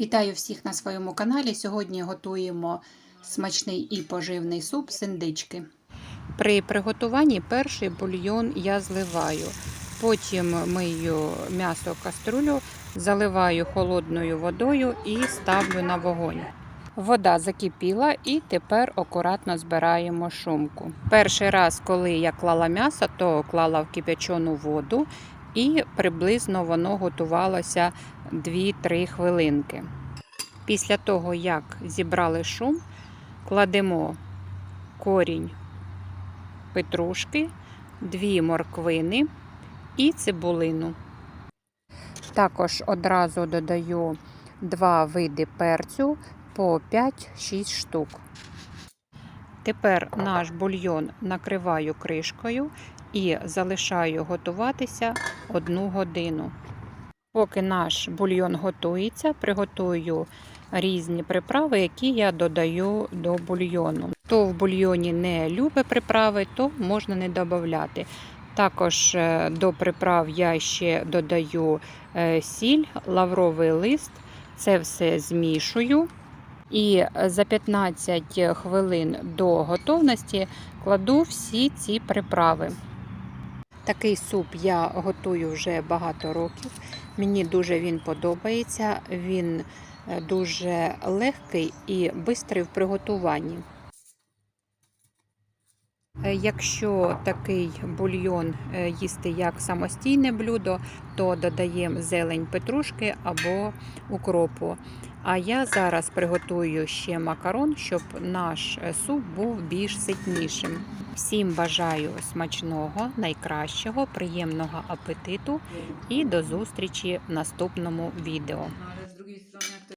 Вітаю всіх на своєму каналі. Сьогодні готуємо смачний і поживний суп з індички. При приготуванні перший бульйон я зливаю. Потім мию м'ясо каструлю, заливаю холодною водою і ставлю на вогонь. Вода закипіла і тепер акуратно збираємо шумку. Перший раз, коли я клала м'ясо, то клала в кип'ячену воду і приблизно воно готувалося 2-3 хвилинки. Після того, як зібрали шум, кладемо корінь петрушки, дві морквини і цибулину. Також одразу додаю два види перцю по 5-6 штук. Тепер наш бульйон накриваю кришкою і залишаю готуватися одну годину. Поки наш бульйон готується, приготую різні приправи, які я додаю до бульйону. Хто в бульйоні не любить приправи, то можна не додати. Також е, до приправ я ще додаю е, сіль, лавровий лист. Це все змішую. І за 15 хвилин до готовності кладу всі ці приправи. Такий суп я готую вже багато років. Мені дуже він подобається. Він е, дуже легкий і швидкий в приготуванні. Е, Якщо такий бульйон е, їсти як самостійне блюдо, то додаємо зелень петрушки або укропу. А я зараз приготую ще макарон, щоб наш е, суп був більш ситнішим. Всім бажаю смачного, найкращого, приємного апетиту і до зустрічі в наступному відео.